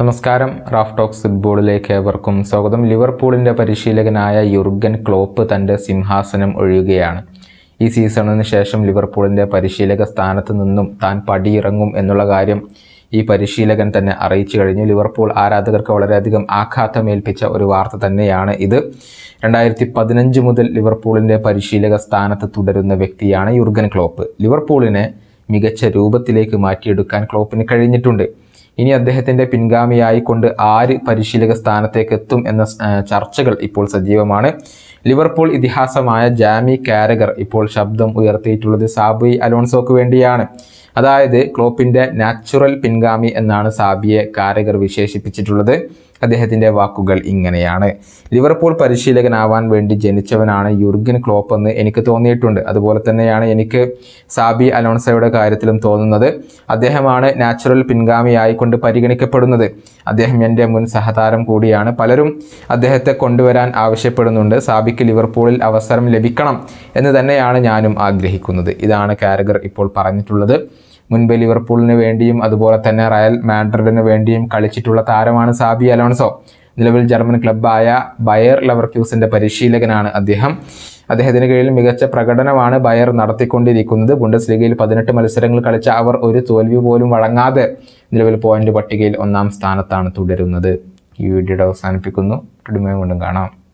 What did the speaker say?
നമസ്കാരം. Raf talks ഫുട്ബോളിലേക്ക് ഏവർക്കും സ്വാഗതം. ലിവർപൂളിന്റെ പരിശീലകനായ യുർഗൻ ക്ലോപ്പ് തന്റെ സിംഹാസനം ഒഴിയുകയാണ്. ഈ സീസണിന് ശേഷം ലിവർപൂളിന്റെ പരിശീലക സ്ഥാനത്ത് നിന്നും താൻ പടിയിറങ്ങും എന്നുള്ള കാര്യം ഈ പരിശീലകൻ തന്നെ അറിയിച്ചു കഴിഞ്ഞു. ലിവർപൂൾ ആരാധകർക്ക് വളരെയധികം ആഘാതമേൽപ്പിച്ച ഒരു വാർത്ത തന്നെയാണ് ഇത്. രണ്ടായിരത്തി പതിനഞ്ച് മുതൽ ലിവർപൂളിന്റെ പരിശീലക സ്ഥാനത്ത് തുടരുന്ന വ്യക്തിയാണ് യുർഗൻ ക്ലോപ്പ്. ലിവർപൂളിനെ മികച്ച രൂപത്തിലേക്ക് മാറ്റിയെടുക്കാൻ ക്ലോപ്പിന് കഴിഞ്ഞിട്ടുണ്ട്. ഇനി അദ്ദേഹത്തിന്റെ പിൻഗാമിയായിക്കൊണ്ട് ആര് പരിശീലക സ്ഥാനത്തേക്ക് എത്തും എന്ന ചർച്ചകൾ ഇപ്പോൾ സജീവമാണ്. ലിവർപൂൾ ഇതിഹാസമായ ജാമി കാരഗർ ഇപ്പോൾ ശബ്ദം ഉയർത്തിയിട്ടുള്ളത് സാബി അലോൺസോക്ക് വേണ്ടിയാണ്. അതായത് ക്ലോപ്പിന്റെ നാച്ചുറൽ പിൻഗാമി എന്നാണ് സാബിയെ കാരഗർ വിശേഷിപ്പിച്ചിട്ടുള്ളത്. അദ്ദേഹത്തിന്റെ വാക്കുകൾ ഇങ്ങനെയാണ്. ലിവർപൂൾ പരിശീലകനാവാൻ വേണ്ടി ജനിച്ചവനാണ് യുർഗൻ ക്ലോപ്പ് എന്ന് എനിക്ക് തോന്നിയിട്ടുണ്ട്. അതുപോലെ തന്നെയാണ് എനിക്ക് സാബി അലോൺസയുടെ കാര്യത്തിലും തോന്നുന്നത്. അദ്ദേഹമാണ് നാച്ചുറൽ പിൻഗാമിയായിക്കൊണ്ട് പരിഗണിക്കപ്പെടുന്നത്. അദ്ദേഹം എന്റെ മുൻ സഹതാരം കൂടിയാണ്. പലരും അദ്ദേഹത്തെ കൊണ്ടുവരാൻ ആവശ്യപ്പെടുന്നുണ്ട്. സാബിക്ക് ലിവർപൂളിൽ അവസരം ലഭിക്കണം എന്ന് തന്നെയാണ് ഞാനും ആഗ്രഹിക്കുന്നത്. ഇതാണ് കാരഗർ ഇപ്പോൾ പറഞ്ഞിട്ടുള്ളത്. മുൻപ് ലിവർപൂളിന് വേണ്ടിയും അതുപോലെ തന്നെ റയൽ മാഡ്രിഡിന് വേണ്ടിയും കളിച്ചിട്ടുള്ള താരമാണ് സാബി അലോൺസോ. നിലവിൽ ജർമ്മൻ ക്ലബ്ബായ ബയർ ലവർക്യൂസിന്റെ പരിശീലകനാണ് അദ്ദേഹം. അദ്ദേഹത്തിന് കീഴിൽ മികച്ച പ്രകടനമാണ് ബയർ നടത്തിക്കൊണ്ടിരിക്കുന്നത്. ബുണ്ടസ് ലീഗയിൽ പതിനെട്ട് മത്സരങ്ങൾ കളിച്ച അവർ ഒരു തോൽവി പോലും വഴങ്ങാതെ നിലവിൽ പോയിന്റ് പട്ടികയിൽ ഒന്നാം സ്ഥാനത്താണ് തുടരുന്നത്. ഈ വീഡിയോയുടെ അവസാനിപ്പിക്കുന്നു. വീണ്ടും കാണാം.